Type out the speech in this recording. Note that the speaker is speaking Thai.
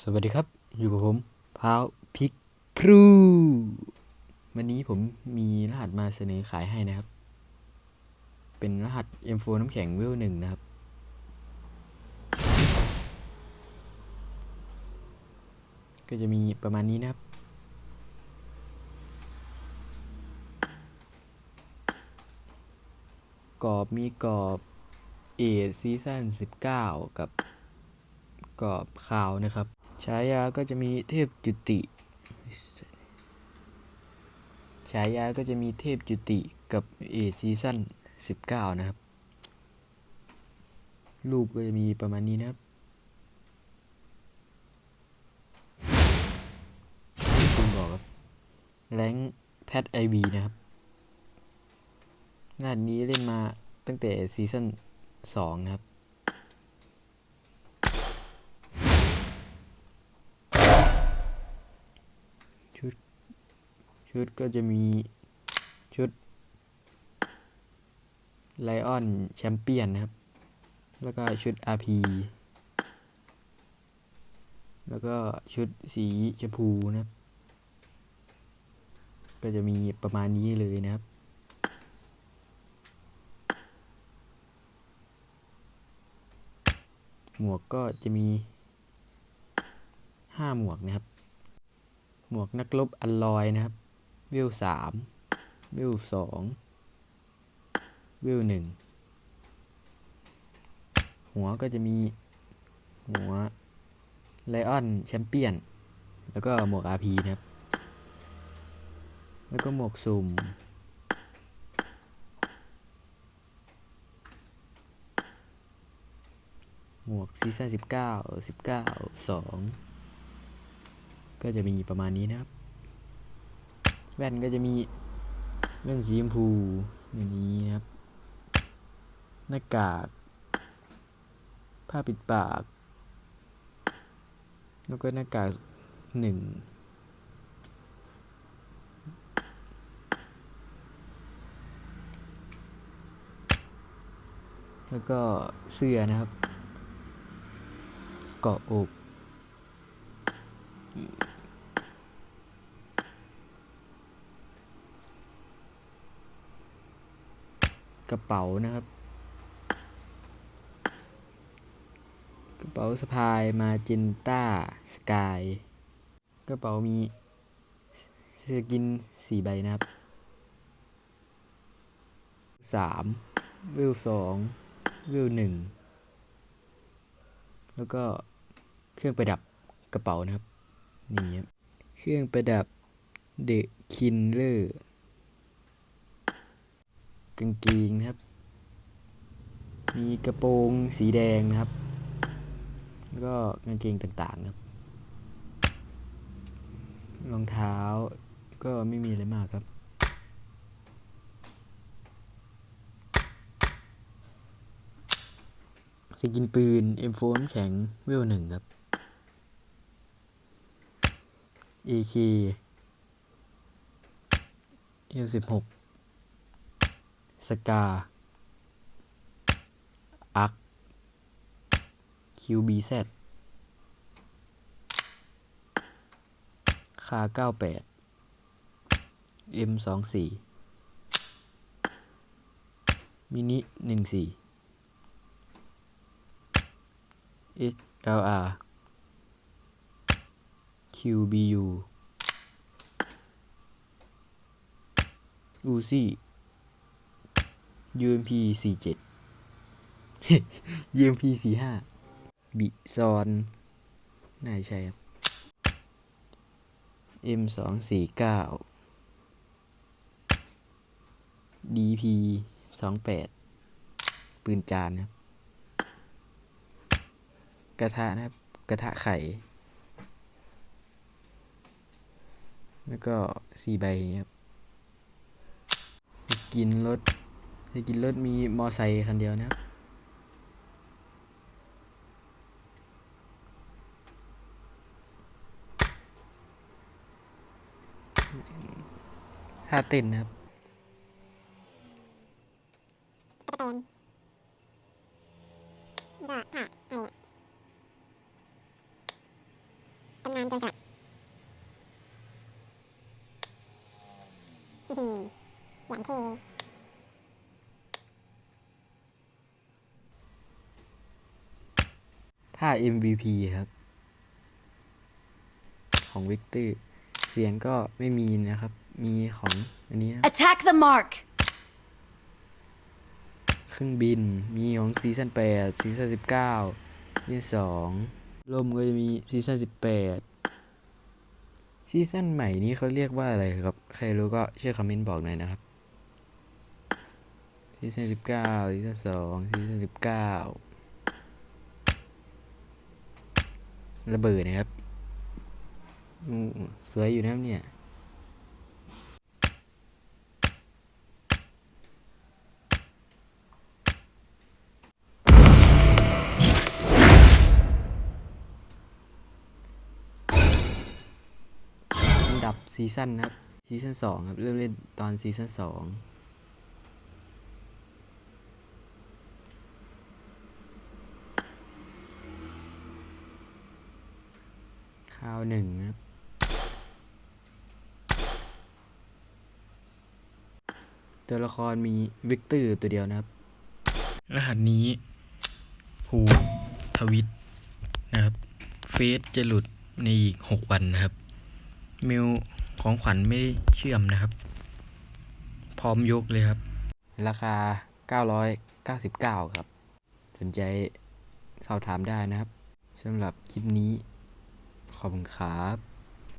สวัสดีครับ อยู่กับผมพาวพิกพรูวันนี้ผมมีรหัสมาเสนอขายให้นะครับ เป็นรหัส M4 น้ำแข็งเวลหนึ่งนะครับ ก็จะมีประมาณนี้นะครับ กรอบมีกรอบเอซีซั่น19 กับกรอบขาวนะครับ ฉายาก็จะมีเทพจุติ ฉายาก็จะมีเทพจุติกับเอซีซั่น19 นะครับ รูปก็จะมีประมาณนี้นะครับคุณบอกครับแรงแพทไอวีนะครับ งานนี้เล่นมาตั้งแต่ซีซั่น2นะครับ ชุด ชุดก็จะมีชุดไลออนแชมเปี้ยนนะครับ แล้วก็ชุด RP แล้วก็ชุดสีชมพูนะครับ ก็จะมีประมาณนี้เลยนะครับ หมวกก็จะมีห้าหมวกนะครับ หมวกนักรบอัลลอยนะครับ วิวสามวิวสองวิวหนึ่งหัวก็จะมี หัวไลออนแชมเปี้ยน แล้วก็หมวก RP นะครับ แล้วก็หมวกสุ่มหมวกซีซั่นสิบเก้าสิบเก้าสองก็จะมีประมาณนี้นะครับ แว่นก็จะมีแว่นสีชมพูอย่างนี้นะครับ หน้ากาก ผ้าปิดปาก แล้วก็หน้ากากหนึ่งแล้วก็เสื้อนะครับ เกาะอก กระเป๋านะครับ กระเป๋าสะพายมาจินต้าสกาย กระเป๋ามีสกินสี่ใบนะครับสามวิวสองวิวหนึ่งแล้วก็เครื่องประดับกระเป๋านะครับ นี่ครับ เครื่องประดับเดอะคินเลอร์ กางเกงนะครับ มีกระโปรงสีแดงนะครับ แล้วก็กางเกงต่างๆครับ รองเท้าก็ไม่มีอะไรมากครับ สกินปืน M4 น้ำแข็งเวลหนึ่งครับ AK M16 สกา อัก QBZ คาเก้าแปด M24 มินิหนึ่งสี่ SLR QBU อูซี่ UMP 47 UMP 45บิซอนน่าจะใช่ครับ M 2 4 9 DP 28ปืนจานครับ กระทะนะครับ กระทะไข่ แล้วก็สี่ใบครับสกินรถ สกินรถมีมอไซค์คันเดียวนะครับท่าเต้นนะครับเป็นก็ถ้าอะไรอะนานจนสลัดอื้อหืออย่างเท่ ถ้า MVP ครับ ของวิกเตอร์ เสียงก็ไม่มีนะครับ มีของอันนี้นะ Attack the mark! เครื่องบิน มีของซีซั่น8ซีซั่น19ซีซั่น2ลมก็จะมีซีซั่น18ซีซั่นใหม่นี้เขาเรียกว่าอะไรครับ ใครรู้ก็ช่วยคอมเมนต์บอกหน่อยนะครับซีซั่น19ซีซั่น2ซีซั่น19 ระเบิดนะครับอืมสวยอยู่นะครับเนี่ยอันดับซีซั่นนะครับซีซั่นสองครับเริ่มเล่นตอนซีซั่นสอง ข้าวหนึ่งนะครับตัวละครมีวิกเตอร์ตัวเดียวนะครับ รหัสนี้ภูทวิตนะครับ เฟซจะหลุดในอีกหกวันนะครับ เมลของขวัญไม่เชื่อมนะครับ พร้อมยกเลยครับ ราคา 999 ครับ สนใจสอบถามได้นะครับสำหรับคลิปนี้ ขอบคุณครับ